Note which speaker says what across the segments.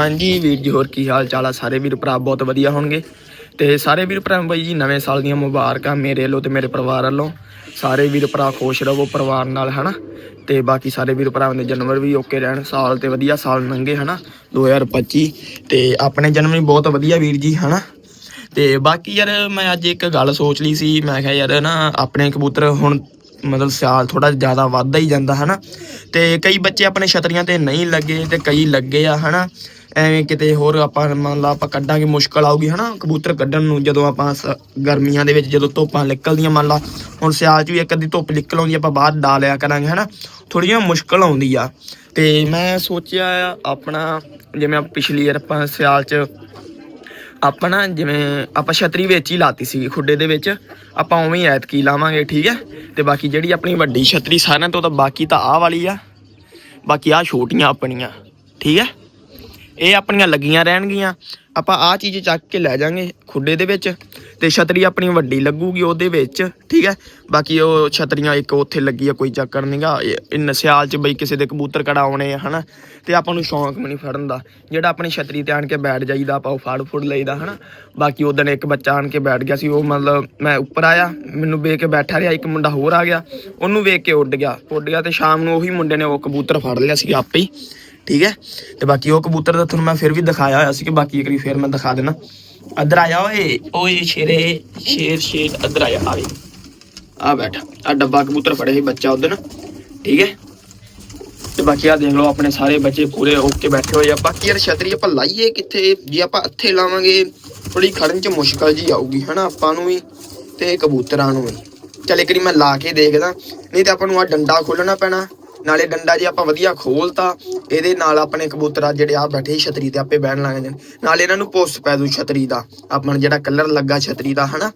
Speaker 1: ਹਾਂਜੀ ਵੀਰ ਜੀ, ਹੋਰ ਕੀ ਹਾਲ ਚਾਲ ਆ? ਸਾਰੇ ਵੀਰ ਭਰਾ ਬਹੁਤ ਵਧੀਆ ਹੋਣਗੇ। ਤੇ ਸਾਰੇ ਵੀਰ ਭਰਾ, ਬਾਈ ਜੀ, ਨਵੇਂ ਸਾਲ ਦੀਆਂ ਮੁਬਾਰਕਾਂ ਮੇਰੇ ਵੱਲੋਂ ਤੇ ਮੇਰੇ ਪਰਿਵਾਰ ਵੱਲੋਂ। ਸਾਰੇ ਵੀਰ ਭਰਾ ਖੁਸ਼ ਰਹੋ ਪਰਿਵਾਰ ਨਾਲ, ਹਨਾ? ਤੇ ਬਾਕੀ ਸਾਰੇ ਵੀਰ ਭਰਾਵਾਂ ਦੇ ਜਨਮ ਵੀ ਓਕੇ ਰਹਿਣ। ਸਾਲ ਤੇ ਵਧੀਆ ਸਾਲ ਲੰਘੇ ਹਨਾ? 2025 ਤੇ ਆਪਣੇ ਜਨਮ ਵੀ ਬਹੁਤ ਵਧੀਆ ਵੀਰ ਜੀ, ਹਨਾ? ਤੇ ਬਾਕੀ ਯਾਰ, ਮੈਂ ਅੱਜ ਇੱਕ ਗੱਲ ਸੋਚ ਲਈ ਸੀ। ਮੈਂ ਕਿਹਾ ਯਾਰ, ਨਾ, ਆਪਣੇ ਕਬੂਤਰ ਹੁਣ ਮਤਲਬ ਸਿਆਲ ਥੋੜਾ ਜ਼ਿਆਦਾ ਵੱਧਦਾ ਹੀ ਜਾਂਦਾ, ਹਨਾ? ਤੇ ਕਈ ਬੱਚੇ ਆਪਣੇ ਛਤਰੀਆਂ ਤੇ ਨਹੀਂ ਲੱਗੇ ਤੇ ਕਈ ਲੱਗੇ ਆ, ਹਨਾ? ਐਵੇਂ ਕਿਤੇ ਹੋਰ ਆਪਾਂ ਮੰਨ ਲਾ ਆਪਾਂ ਕੱਢਾਂਗੇ, ਮੁਸ਼ਕਲ ਆਊਗੀ, ਹਨਾ? ਕਬੂਤਰ ਕੱਢਣ ਨੂੰ ਜਦੋਂ ਆਪਾਂ ਸ- ਗਰਮੀਆਂ ਦੇ ਵਿੱਚ ਜਦੋਂ ਧੁੱਪਾਂ ਨਿਕਲਦੀਆਂ, ਮੰਨ ਲਾ ਹੁਣ ਸਿਆਲ 'ਚ ਵੀ ਇੱਕ ਅੱਧੀ ਧੁੱਪ ਨਿਕਲ ਆਉਂਦੀ ਆਪਾਂ ਬਾਹਰ ਡਾ ਲਿਆ ਕਰਾਂਗੇ, ਹਨਾ? ਥੋੜੀਆਂ ਮੁਸ਼ਕਲ ਆਉਂਦੀ ਆ। ਤੇ ਮੈਂ ਸੋਚਿਆ ਆ ਆਪਣਾ, ਜਿਵੇਂ ਪਿਛਲੀ ਵਾਰ ਆਪਾਂ ਸਿਆਲ 'ਚ ਆਪਾਂ ਨਾ ਜਿਵੇਂ ਆਪਾਂ ਛਤਰੀ ਵਿੱਚ ਹੀ ਲਾਤੀ ਸੀ ਖੁੱਡੇ ਦੇ ਵਿੱਚ। ਆਪਾਂ ਉਵੇਂ ਹੀ ਐਤਕੀ ਲਾਵਾਂਗੇ, ਠੀਕ ਹੈ ਤੇ ਬਾਕੀ ਜਿਹੜੀ ਆਪਣੀ ਵੱਡੀ ਛਤਰੀ ਸਾਰਿਆਂ ਤੋਂ ਤਾਂ ਬਾਕੀ ਤਾਂ ਆਹ ਵਾਲੀ ਆ। ਬਾਕੀ ਆਹ ਛੋਟੀਆਂ ਆਪਣੀਆਂ, ਠੀਕ ਹੈ ਇਹ ਆਪਣੀਆਂ ਲੱਗੀਆਂ ਰਹਿਣਗੀਆਂ। ਆਪਾਂ ਆਹ ਚੀਜ਼ ਚੱਕ ਕੇ ਲੈ ਜਾਾਂਗੇ ਖੁੱਡੇ ਦੇ ਵਿੱਚ ਤੇ ਛਤਰੀ ਆਪਣੀ ਵੱਡੀ ਲੱਗੂਗੀ ਉਹਦੇ ਵਿੱਚ, ਠੀਕ ਹੈ? ਬਾਕੀ ਉਹ ਛਤਰੀਆਂ ਇੱਕ ਉੱਥੇ ਲੱਗੀ ਆ, ਕੋਈ ਚੱਕਰ ਨਹੀਂਗਾ ਇਹ ਸਿਆਲ ਚ ਬਈ ਕਿਸੇ ਦੇ ਕਬੂਤਰ ਕੜਾਉਣੇ ਆ, ਹਨਾ? ਤੇ ਆਪਾਂ ਨੂੰ ਸ਼ੌਂਕ ਵੀ ਨਹੀਂ ਫੜਨ ਦਾ। ਜਿਹੜਾ ਆਪਣੀ ਛਤਰੀ ਤੇ ਆਣ ਕੇ ਬੈਠ ਜਾਈਦਾ, ਆਪਾਂ ਉਹ ਫੜ ਫੁੜ ਲਈਦਾ, ਹਨਾ? ਬਾਕੀ ਉਦੋਂ ਇੱਕ ਬੱਚਾ ਆਣ ਕੇ ਬੈਠ ਗਿਆ ਸੀ, ਉਹ ਮਤਲਬ ਮੈਂ ਉੱਪਰ ਆਇਆ, ਮੈਨੂੰ ਵੇਖ ਕੇ ਬੈਠਾ ਰਿਹਾ, ਇੱਕ ਮੁੰਡਾ ਹੋਰ ਆ ਗਿਆ। ਉਹਨੂੰ ਵੇਖ ਕੇ ਉੱਡ ਗਿਆ ਉੱਡ ਗਿਆ ਤੇ ਸ਼ਾਮ ਨੂੰ ਉਹੀ ਮੁੰਡੇ ਨੇ ਉਹ ਕਬੂਤਰ ਫੜ ਲਿਆ ਸੀ ਆਪੇ ਹੀ। ਠੀਕ ਹੈ? ਤੇ ਬਾਕੀ ਉਹ ਕਬੂਤਰ ਦਾ ਤੁਹਾਨੂੰ ਮੈਂ ਫਿਰ ਵੀ ਦਿਖਾਇਆ ਹੋਇਆ ਸੀ ਕਿ ਬਾਕੀ ਇੱਕ ਵਾਰੀ ਫਿਰ ਮੈਂ ਦਿਖਾ ਦੇਣਾ ਇੱਧਰ ਆਇਆ ਓਏ। ਓਏ ਸ਼ੇਰੇ, ਸ਼ੇਰ ਸ਼ੇਰ, ਇੱਧਰ ਆਇਆ ਆਵੇ ਆ ਬੈਠਾ। ਆ ਡੱਬਾ ਕਬੂਤਰ ਫੜੇ ਸੀ ਬੱਚਾ ਉਧਰ ਠੀਕ ਹੈ? ਤੇ ਬਾਕੀ ਆ ਦੇਖ ਲਓ, ਆਪਣੇ ਸਾਰੇ ਬੱਚੇ ਪੂਰੇ ਓਕੇ ਬੈਠੇ ਹੋਏ ਆ। ਬਾਕੀ ਯਾਰ ਛਤਰੀ ਆਪਾਂ ਲਾਈਏ ਕਿੱਥੇ? ਜੇ ਆਪਾਂ ਇੱਥੇ ਲਾਵਾਂਗੇ ਥੋੜੀ ਖੜਨ ਚ ਮੁਸ਼ਕਲ ਜੀ ਆਊਗੀ, ਹਨਾ? ਆਪਾਂ ਨੂੰ ਵੀ ਤੇ ਕਬੂਤਰਾਂ ਨੂੰ ਵੀ। ਚੱਲ ਇੱਕ ਵਾਰੀ ਮੈਂ ਲਾ ਕੇ ਦੇਖਦਾ। ਨਹੀਂ ਤੇ ਆਪਾਂ ਨੂੰ ਆ ਡੰਡਾ ਖੋਲਣਾ ਪੈਣਾ। ਨਾਲੇ ਡੰਡਾ ਜੇ ਆਪਾਂ ਵਧੀਆ ਖੋਲਤਾ ਇਹਦੇ ਨਾਲ ਆਪਣੇ ਕਬੂਤਰ ਆ ਜਿਹੜੇ ਆ ਬੈਠੇ ਛਤਰੀ ਤੇ ਆਪੇ ਬਹਿਣ ਲੱਗ ਜਾਣ ਨਾਲੇ ਇਹਨਾਂ ਨੂੰ ਪੁੱਸ ਪੈ ਦੂ ਛਤਰੀ ਦਾ। ਆਪਾਂ ਨੂੰ ਜਿਹੜਾ ਕਲਰ ਲੱਗਾ ਛਤਰੀ ਦਾ, ਹਨਾ?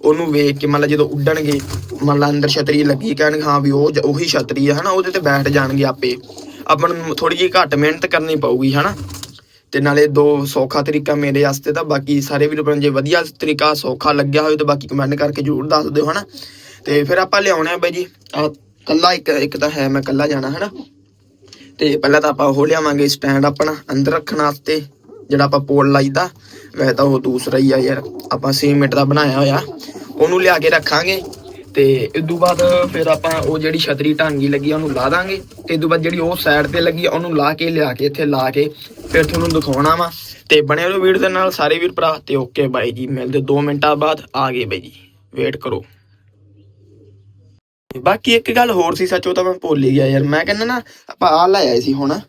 Speaker 1: ਉਹਨੂੰ ਵੇਖ ਕੇ ਮੰਨ ਜਦੋਂ ਉੱਡਣਗੇ, ਮੰਨ ਅੰਦਰ ਛਤਰੀ ਲੱਗੀ ਕਹਿਣਗੇ, ਹਾਂ ਵੀ ਉਹ ਉਹੀ ਛਤਰੀ ਆ, ਹਨਾ? ਉਹਦੇ ਤੇ ਬੈਠ ਜਾਣਗੇ ਆਪੇ। ਆਪਾਂ ਨੂੰ ਥੋੜੀ ਜਿਹੀ ਘੱਟ ਮਿਹਨਤ ਕਰਨੀ ਪਊਗੀ, ਹਨਾ? ਤੇ ਨਾਲੇ ਦੋ ਸੌਖਾ ਤਰੀਕਾ ਮੇਰੇ ਵਾਸਤੇ ਤਾਂ, ਬਾਕੀ ਸਾਰੇ ਵੀਰੋ ਭੈਣ ਜੇ ਵਧੀਆ ਤਰੀਕਾ ਸੌਖਾ ਲੱਗਿਆ ਹੋਵੇ ਤਾਂ ਬਾਕੀ ਕਮੈਂਟ ਕਰਕੇ ਜਰੂਰ ਦੱਸ ਦਿਓ, ਹਨਾ? ਤੇ ਫਿਰ ਆਪਾਂ ਲਿਆਉਣੇ ਆ ਬਾਈ ਜੀ। ਆ ਕੱਲਾ ਇੱਕ ਇੱਕ ਤਾਂ ਹੈ ਮੈਂ ਕੱਲਾ ਜਾਣਾ, ਹਨਾ? ਤੇ ਪਹਿਲਾਂ ਤਾਂ ਆਪਾਂ ਉਹ ਲਿਆਵਾਂਗੇ ਸਟੈਂਡ ਆਪਣਾ, ਅੰਦਰ ਰੱਖਣ ਵਾਸਤੇ, ਜਿਹੜਾ ਆਪਾਂ ਪੋਲ ਲਾਈਦਾ। ਵੈਸੇ ਤਾਂ ਉਹ ਦੂਸਰਾ ਹੀ ਆ ਯਾਰ, ਆਪਾਂ ਸੀਮੈਂਟ ਦਾ ਬਣਾਇਆ ਹੋਇਆ। ਉਹਨੂੰ ਲਿਆ ਕੇ ਰੱਖਾਂਗੇ ਤੇ ਇਸ ਤੋਂ ਬਾਅਦ ਫਿਰ ਆਪਾਂ ਉਹ ਜਿਹੜੀ ਛਤਰੀ ਢਾਂਗੀ ਲੱਗੀ ਉਹਨੂੰ ਲਾ ਦਾਂਗੇ। ਤੇ ਇਸ ਤੋਂ ਬਾਅਦ ਜਿਹੜੀ ਉਹ ਸਾਈਡ ਤੇ ਲੱਗੀ ਆ, ਉਹਨੂੰ ਲਾ ਕੇ, ਲਿਆ ਕੇ ਇੱਥੇ ਲਾ ਕੇ ਫਿਰ ਤੁਹਾਨੂੰ ਦਿਖਾਉਣਾ ਵਾ। ਤੇ ਬਣੇ ਰਹੋ ਵੀਡੀਓ ਦੇ ਨਾਲ, ਸਾਰੇ ਵੀਰ ਭਰਾ, ਤੇ ਓਕੇ ਬਾਈ ਜੀ, ਮਿਲਦੇ 2 ਮਿੰਟਾਂ ਬਾਅਦ, ਆ ਗਏ ਬਾਈ ਜੀ। ਵੇਟ ਕਰੋ। ਬਾਕੀ ਇੱਕ ਗੱਲ ਹੋਰ ਸੀ, ਸੱਚ ਉਹ ਤਾਂ ਮੈਂ ਭੁੱਲ ਹੀ ਗਿਆ ਯਾਰ। ਮੈਂ ਕਹਿੰਦਾ ਨਾ, ਆਪਾਂ ਆ ਲੈ ਆਏ ਸੀ ਹੁਣ।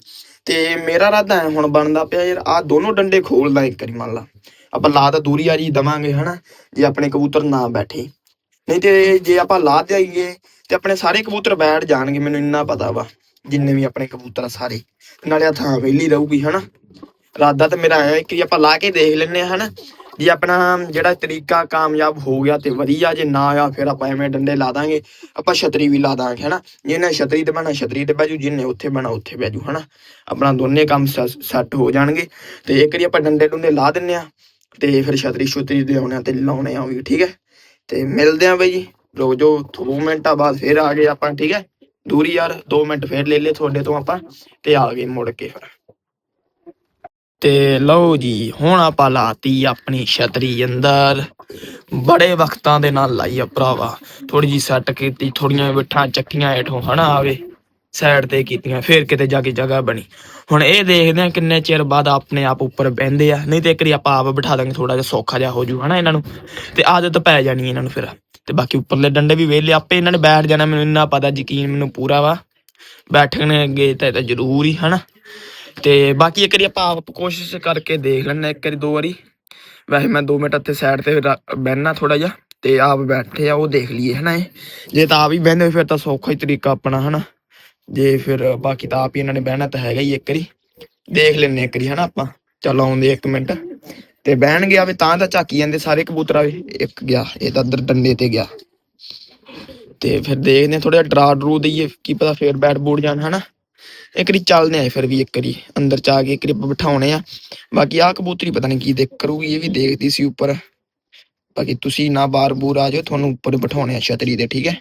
Speaker 1: ਤੇ ਮੇਰਾ ਇਰਾਦਾ ਹੈ ਹੁਣ ਬਣਦਾ ਪਿਆ ਯਾਰ ਆ ਦੋਨੋਂ ਡੰਡੇ ਖੋਲਦਾ ਇੱਕ ਵਾਰੀ ਮੰਨ ਲਾ। ਆਪਾਂ ਲਾ ਤਾਂ ਦੂਰੀ ਆ ਜੀ ਦਵਾਂਗੇ, ਹਨਾ? ਜੇ ਆਪਣੇ ਕਬੂਤਰ ਨਾ ਬੈਠੇ। ਨਹੀਂ ਤੇ ਜੇ ਆਪਾਂ ਲਾ ਦੇਈਏ, ਤੇ ਆਪਣੇ ਸਾਰੇ ਕਬੂਤਰ ਬੈਠ ਜਾਣਗੇ, ਮੈਨੂੰ ਇੰਨਾ ਪਤਾ ਵਾ, ਜਿੰਨੇ ਵੀ ਆਪਣੇ ਕਬੂਤਰ ਆ ਸਾਰੇ। ਨਾਲੇ ਆ ਥਾਂ ਵਿਹਲੀ ਰਹੂਗੀ, ਹਨਾ? ਇਰਾਦਾ ਤਾਂ ਮੇਰਾ ਹੈ ਕਿ ਆਪਾਂ ਲਾ ਕੇ ਦੇਖ ਲੈਨੇ ਆ, ਹਨਾ? ਜੇ ਆਪਣਾ ਜਿਹੜਾ ਤਰੀਕਾ ਕਾਮਯਾਬ ਹੋ ਗਿਆ ਤੇ ਵਧੀਆ, ਜੇ ਨਾ ਆ ਫਿਰ ਆਪਾਂ ਐਵੇਂ ਡੰਡੇ ਲਾ ਦਾਂਗੇ, ਆਪਾਂ ਛਤਰੀ ਵੀ ਲਾ ਦਾਂਗੇ, ਹਨਾ? ਜਿਹਨੇ ਛਤਰੀ ਤੇ ਬਣਾ ਛਤਰੀ ਤੇ ਬੈਜੂ ਜਿਹਨੇ ਉੱਥੇ ਬਣਾ ਉੱਥੇ ਬੈਜੂ ਹਨਾ? ਆਪਣਾ ਦੋਨੇ ਕੰਮ ਸੈੱਟ ਹੋ ਜਾਣਗੇ। ਤੇ ਇੱਕ ਵਾਰੀ ਆਪਾਂ ਡੰਡੇ ਡੁੰਡੇ ਲਾ ਦਿੰਨੇ ਆ, ਤੇ ਫਿਰ ਛਤਰੀ ਛੁਤਰੀ ਦੇ ਆਉਣੇ ਆ ਤੇ ਲਾਉਣੇ ਆ ਵੀ, ਠੀਕ ਹੈ? ਤੇ ਮਿਲਦੇ ਆ ਬਈ ਜੀ। ਰੋ ਜੋ 2 ਮਿੰਟਾਂ ਬਾਅਦ ਫਿਰ ਆ ਗਏ ਆਪਾਂ, ਠੀਕ ਹੈ? ਦੂਰੀ ਯਾਰ 2 ਮਿੰਟ ਫਿਰ ਲੈ ਲਏ ਤੁਹਾਡੇ ਤੋਂ ਆਪਾਂ, ਤੇ ਆ ਗਏ ਮੁੜ ਕੇ ਫਿਰ। ਤੇ ਲਓ ਜੀ, ਹੁਣ ਆਪਾਂ ਲਾਤੀ ਆਪਣੀ ਛਤਰੀ ਅੰਦਰ। ਬੜੇ ਵਕਤਾਂ ਦੇ ਨਾਲ ਲਾਈ ਆ ਭਰਾਵਾ। ਥੋੜੀ ਜੀ ਸੈੱਟ ਕੀਤੀ ਥੋੜੀਆਂ ਬਿਠਾਂ ਚੱਕੀਆਂ ਹੇਠੋਂ, ਹਨਾ ਆਵੇ? ਸਾਈਡ ਤੇ ਕੀਤੀਆਂ, ਫਿਰ ਕਿਤੇ ਜਾ ਕੇ ਜਗ੍ਹਾ ਬਣੀ। ਹੁਣ ਇਹ ਦੇਖਦੇ ਆ ਕਿੰਨੇ ਚਿਰ ਬਾਅਦ ਆਪਣੇ ਆਪ ਉੱਪਰ ਬਹਿੰਦੇ ਆ। ਨਹੀਂ ਤੇ ਇੱਕ ਵਾਰੀ ਆਪਾਂ ਆਪ ਬਿਠਾ ਦਾਂਗੇ ਥੋੜਾ ਜਿਹਾ ਸੌਖਾ ਜਿਹਾ ਹੋ ਜੂ, ਹਨਾ ਇਹਨਾਂ ਨੂੰ। ਤੇ ਆਦਤ ਪੈ ਜਾਣੀ ਇਹਨਾਂ ਨੂੰ ਫਿਰ। ਤੇ ਬਾਕੀ ਉੱਪਰਲੇ ਡੰਡੇ ਵੀ ਵੇਲੇ ਆਪੇ ਇਹਨਾਂ ਨੇ ਬੈਠ ਜਾਣਾ, ਮੈਨੂੰ ਇੰਨਾ ਪਤਾ ਯਕੀਨ ਮੈਨੂੰ ਪੂਰਾ ਵਾ। ਬੈਠਣਗੇ ਤਾਂ ਇਹ ਤਾਂ ਜ਼ਰੂਰ ਹੀ, ਹਨਾ? ਤੇ ਬਾਕੀ ਇੱਕ ਵਾਰੀ ਆਪਾਂ ਆਪ ਕੋਸ਼ਿਸ਼ ਕਰਕੇ ਦੇਖ ਲੈਣਾ ਇੱਕ ਵਾਰੀ, ਦੋ ਵਾਰੀ। ਵੈਸੇ ਮੈਂ 2 ਮਿੰਟ ਇੱਥੇ ਸਾਈਡ ਤੇ ਬਹਿਣਾ ਥੋੜਾ ਜਿਹਾ ਤੇ ਆਪ ਬੈਠੇ ਆ, ਉਹ ਦੇਖ ਲਈਏ, ਹਨਾ ਇਹ? ਜੇ ਤਾਂ ਆਪ ਹੀ ਬਹਿੰਦੇ ਫਿਰ ਤਾਂ ਸੌਖਾ ਹੀ ਤਰੀਕਾ ਆਪਣਾ, ਹਨਾ? ਜੇ ਫਿਰ ਬਾਕੀ ਤਾਂ ਆਪ ਹੀ ਇਹਨਾਂ ਨੇ ਬਹਿਣਾ ਤਾਂ ਹੈਗਾ ਹੀ ਇੱਕ ਵਾਰੀ। ਦੇਖ ਲੈਣੇ ਇੱਕ ਵਾਰੀ, ਹਨਾ ਆਪਾਂ? ਚਲੋ ਆਉਂਦੇ ਇੱਕ ਮਿੰਟ। ਤੇ ਬਹਿਣਗੇ ਆਵੇ ਤਾਂ ਤਾਂ ਝਾਕੀ ਜਾਂਦੇ ਸਾਰੇ ਕਬੂਤਰ ਵੀ। ਇੱਕ ਗਿਆ, ਇਹ ਤਾਂ ਅੰਦਰ ਡੰਡੇ ਤੇ ਗਿਆ। ਤੇ ਫਿਰ ਦੇਖਦੇ ਥੋੜਾ ਡਰਾ ਡਰੂ ਦਈਏ, ਕੀ ਪਤਾ ਫੇਰ ਬੈਟ ਬੂੜ ਜਾਣ, ਹਨਾ? ਇੱਕ ਵਾਰੀ ਚੱਲਦੇ ਆ ਫਿਰ ਵੀ ਇੱਕ ਵਾਰੀ ਅੰਦਰ ਚ ਆ ਕੇ ਇੱਕ ਵਾਰੀ ਬਿਠਾਉਣੇ ਆ। ਬਾਕੀ ਆਹ ਕਬੂਤਰੀ ਪਤਾ ਨਹੀਂ ਕੀ ਦੇਖ ਕਰੂਗੀ, ਇਹ ਵੀ ਦੇਖਦੀ ਸੀ ਉੱਪਰ। ਬਾਕੀ ਤੁਸੀਂ ਨਾ ਬਾਰ ਬੂਰ ਆ ਜਾਓ ਤੁਹਾਨੂੰ ਉੱਪਰ ਬਿਠਾਉਣੇ ਆ ਛਤਰੀ ਤੇ ਠੀਕ ਹੈ?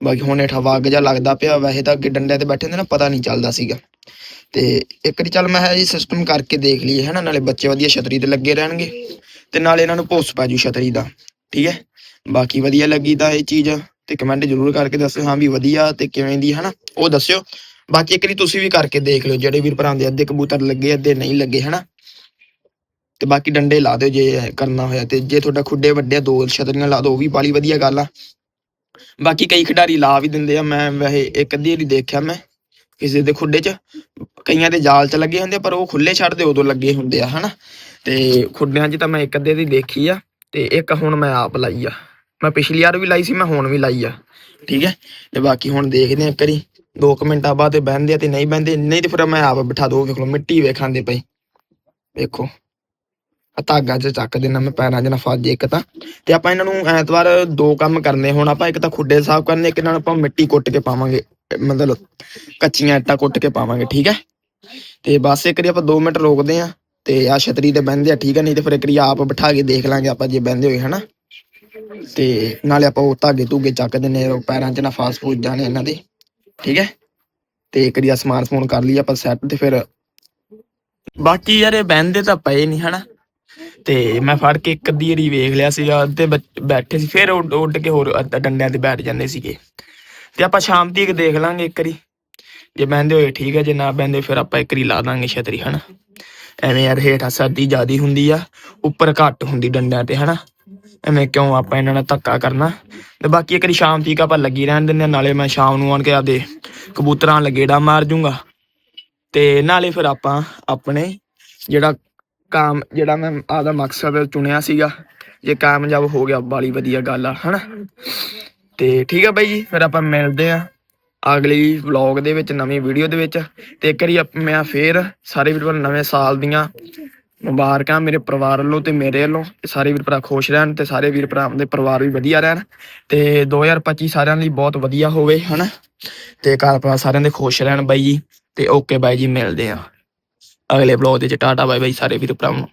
Speaker 1: ਬਾਕੀ ਹੁਣ ਹੇਠਾਂ ਵਗ ਜਾ ਲੱਗਦਾ ਪਿਆ, ਵੈਸੇ ਤਾਂ ਅੱਗੇ ਡੰਡੇ ਤੇ ਬੈਠੇ ਹੁੰਦੇ ਨਾ, ਪਤਾ ਨਹੀਂ ਚੱਲਦਾ ਸੀਗਾ। ਤੇ ਇੱਕ ਵਾਰੀ ਚੱਲ ਮੈਂ ਕਿਹਾ ਇਹ ਸਿਸਟਮ ਕਰਕੇ ਦੇਖ ਲਈਏ ਹਨਾ ਨਾਲੇ ਬੱਚੇ ਵਧੀਆ ਛਤਰੀ ਤੇ ਲੱਗੇ ਰਹਿਣਗੇ। ਤੇ ਨਾਲੇ ਇਹਨਾਂ ਨੂੰ ਭੋਸ ਪੈ ਜੂ ਛਤਰੀ ਦਾ, ਠੀਕ ਹੈ? ਬਾਕੀ ਵਧੀਆ ਲੱਗੀ ਤਾਂ ਇਹ ਚੀਜ਼। ਤੇ ਕਮੈਂਟ ਜ਼ਰੂਰ ਕਰਕੇ ਦੱਸਿਓ, ਹਾਂ ਵੀ ਵਧੀਆ ਤੇ ਕਿਵੇਂ ਦੀ ਹਨਾ ਉਹ ਦੱਸਿਓ। ਬਾਕੀ ਇੱਕ ਵਾਰੀ ਤੁਸੀਂ ਵੀ ਕਰਕੇ ਦੇਖ ਲਿਓ, ਜਿਹੜੇ ਵੀਰ ਭਰਾ ਦੇ ਅੱਧੇ ਕਬੂਤਰ ਲੱਗੇ, ਅੱਧੇ ਨਹੀਂ ਲੱਗੇ, ਹਨਾ? ਤੇ ਬਾਕੀ ਡੰਡੇ ਲਾ ਦਿਓ ਜੇ ਕਰਨਾ ਹੋਇਆ ਤੇ, ਜੇ ਤੁਹਾਡਾ ਖੁੱਡੇ ਵੱਡੇ ਦੋ ਛਤਰੀਆਂ ਲਾ ਦਿਓ, ਉਹ ਵੀ ਬਾਲੀ ਵਧੀਆ ਗੱਲ ਆ। ਬਾਕੀ ਕਈ ਖਿਡਾਰੀ ਲਾ ਵੀ ਦਿੰਦੇ ਆ, ਮੈਂ ਵੈਸੇ ਇੱਕ ਅੱਧੀ ਵਾਰੀ ਦੇਖਿਆ ਮੈਂ, ਕਿਸੇ ਦੇ ਖੁੱਡੇ 'ਚ, ਕਈਆਂ ਦੇ ਜਾਲ 'ਚ ਲੱਗੇ ਹੁੰਦੇ ਪਰ ਉਹ ਖੁੱਲੇ ਛੱਡਦੇ ਉਦੋਂ ਲੱਗੇ ਹੁੰਦੇ ਆ, ਹਨਾ? ਤੇ ਖੁੱਡਿਆਂ 'ਚ ਤਾਂ ਮੈਂ ਇੱਕ ਅੱਧੇ ਦੀ ਦੇਖੀ ਆ, ਤੇ ਇੱਕ ਹੁਣ ਮੈਂ ਆਪ ਲਾਈ ਆ। ਮੈਂ ਪਿਛਲੀ ਵਾਰ ਵੀ ਲਾਈ ਸੀ, ਮੈਂ ਹੁਣ ਵੀ ਲਾਈ ਆ, ਠੀਕ ਹੈ ਤੇ ਬਾਕੀ ਹੁਣ ਦੇਖਦੇ ਆ ਇੱਕ ਵਾਰੀ। 2 ਮਿੰਟਾਂ ਬਾਅਦ ਬਹਿੰਦੇ ਆ ਤੇ ਨਹੀਂ ਬਹਿੰਦੇ, ਨਹੀਂ ਤੇ ਫਿਰ ਮੈਂ ਆਪ ਬਿਠਾ ਦੋ ਵੇਖ ਲਓ, ਮਿੱਟੀ ਵੇਖਾਂਦੇ ਪਈ। ਵੇਖੋ ਆ ਧਾਗਾ ਚ ਚੱਕ ਦੇਣਾ ਮੈਂ, ਪੈਰਾਂ 'ਚ ਨਾ ਫਸ ਇੱਕ ਤਾਂ। ਤੇ ਆਪਾਂ ਇਹਨਾਂ ਨੂੰ ਐਤਵਾਰ ਦੋ ਕੰਮ ਕਰਨੇ, ਹੁਣ ਆਪਾਂ ਇੱਕ ਤਾਂ ਖੁੱਡੇ ਸਾਫ਼ ਕਰਨੇ, ਇੱਕ ਨਾਲ ਆਪਾਂ ਮਿੱਟੀ ਕੁੱਟ ਕੇ ਪਾਵਾਂਗੇ, ਮਤਲਬ ਕੱਚੀਆਂ ਇੱਟਾਂ ਕੁੱਟ ਕੇ ਪਾਵਾਂਗੇ, ਠੀਕ ਹੈ? ਤੇ ਬਸ ਇੱਕ ਵਾਰੀ ਆਪਾਂ 2 ਮਿੰਟ ਰੋਕਦੇ ਆ ਤੇ ਆ ਛਤਰੀ ਤੇ ਬਹਿੰਦੇ ਆ, ਠੀਕ ਹੈ? ਨਹੀਂ ਤੇ ਫਿਰ ਇੱਕ ਵਾਰੀ ਆਪ ਬਿਠਾ ਕੇ ਦੇਖ ਲਾਂਗੇ ਆਪਾਂ ਜੇ ਬਹਿੰਦੇ ਹੋਏ, ਹਨਾ? ਤੇ ਨਾਲੇ ਆਪਾਂ ਉਹ ਧਾਗੇ ਧੂਗੇ ਚੱਕ ਦਿੰਨੇ ਪੈਰਾਂ 'ਚ ਨਾ ਫਾਸ ਫੂਸ ਜਾਣੇ ਇਹਨਾਂ ਦੇ। ਠੀਕ ਹੈ? ਤੇ ਇੱਕ ਵਾਰੀ ਸਮਾਨ ਸਮੂਨ ਕਰ ਲਈ ਆਪਾਂ ਸੈੱਟ ਤੇ ਫਿਰ ਬਾਕੀ ਯਾਰ ਇਹ ਬਹਿੰਦੇ ਤਾਂ ਪਏ ਨਹੀਂ ਹਨਾ। ਤੇ ਮੈਂ ਫੜ ਕੇ ਇੱਕ ਅੱਧੀ ਵਾਰੀ ਵੇਖ ਲਿਆ ਸੀਗਾ ਤੇ ਬੈਠੇ ਸੀ, ਫਿਰ ਉੱਡ ਉੱਡ ਕੇ ਹੋਰ ਅੱਧ- ਡੰਡਿਆਂ ਤੇ ਬੈਠ ਜਾਂਦੇ ਸੀਗੇ। ਤੇ ਆਪਾਂ ਸ਼ਾਮ ਤੀਕ ਦੇਖ ਲਾਂਗੇ ਇੱਕ ਵਾਰੀ। ਜੇ ਬਹਿੰਦੇ ਹੋਏ ਠੀਕ ਹੈ, ਜੇ ਨਾ ਬਹਿੰਦੇ ਫਿਰ ਆਪਾਂ ਇੱਕ ਵਾਰੀ ਲਾ ਦਾਂਗੇ ਛਤਰੀ, ਹਨਾ। ਐਵੇਂ ਯਾਰ ਹੇਠਾਂ ਸਰਦੀ ਜ਼ਿਆਦੀ ਹੁੰਦੀ ਆ, ਉੱਪਰ ਘੱਟ ਹੁੰਦੀ ਡੰਡਿਆਂ ਤੇ, ਹਨਾ। ਐਵੇਂ ਕਿਉਂ ਆਪਾਂ ਇਹਨਾਂ ਨਾਲ ਧੱਕਾ ਕਰਨਾ? ਤੇ ਬਾਕੀ ਇੱਕ ਵਾਰੀ ਸ਼ਾਮ ਤੀਕ ਆਪਾਂ ਲੱਗੀ ਰਹਿਣ ਦਿੰਦੇ ਨਾਲੇ ਮੈਂ ਸ਼ਾਮ ਨੂੰ ਆਣ ਕੇ ਆਪਦੇ ਕਬੂਤਰਾਂ ਲੱਗੇੜਾ ਮਾਰ ਜੂੰਗਾ। ਤੇ ਨਾਲੇ ਫਿਰ ਆਪਾਂ ਆਪਣੇ ਜਿਹੜਾ ਕਾਮ, ਜਿਹੜਾ ਮੈਂ ਆਦਾ ਮਕਸਦ ਚੁਣਿਆ ਸੀਗਾ, ਜੇ ਕਾਮਯਾਬ ਹੋ ਗਿਆ, ਬਾਲੀ ਵਧੀਆ ਗੱਲ ਆ, ਹਨਾ? ਤੇ ਠੀਕ ਆ ਬਾਈ ਜੀ, ਫਿਰ ਆਪਾਂ ਮਿਲਦੇ ਆ ਅਗਲੀ ਵਲੌਗ ਦੇ ਵਿੱਚ, ਨਵੀਂ ਵੀਡੀਓ ਦੇ ਵਿੱਚ। ਤੇ ਇੱਕ ਵਾਰੀ ਮੈਂ ਫੇਰ ਸਾਰੇ ਵੀਰ ਨਵੇਂ ਸਾਲ ਦੀਆਂ ਮੁਬਾਰਕਾਂ ਮੇਰੇ ਪਰਿਵਾਰ ਵੱਲੋਂ ਤੇ ਮੇਰੇ ਵੱਲੋਂ। ਸਾਰੇ ਵੀਰ ਭਰਾ ਖੁਸ਼ ਰਹਿਣ ਤੇ ਸਾਰੇ ਵੀਰ ਭਰਾ ਦੇ ਪਰਿਵਾਰ ਵੀ ਵਧੀਆ ਰਹਿਣ। ਤੇ 2025 ਸਾਰਿਆਂ ਲਈ ਬਹੁਤ ਵਧੀਆ ਹੋਵੇ, ਹਨਾ? ਤੇ ਘਰ ਪਰਿਵਾਰ ਸਾਰਿਆਂ ਦੇ ਖੁਸ਼ ਰਹਿਣ ਬਾਈ ਜੀ। ਤੇ ਓਕੇ ਬਾਈ ਜੀ, ਮਿਲਦੇ ਆ ਅਗਲੇ ਵਲੌਗ ਦੇ ਚ ਟਾਟਾ ਬਾਈ ਬਾਈ ਸਾਰੇ ਵੀਰ ਭਰਾਵਾਂ ਨੂੰ।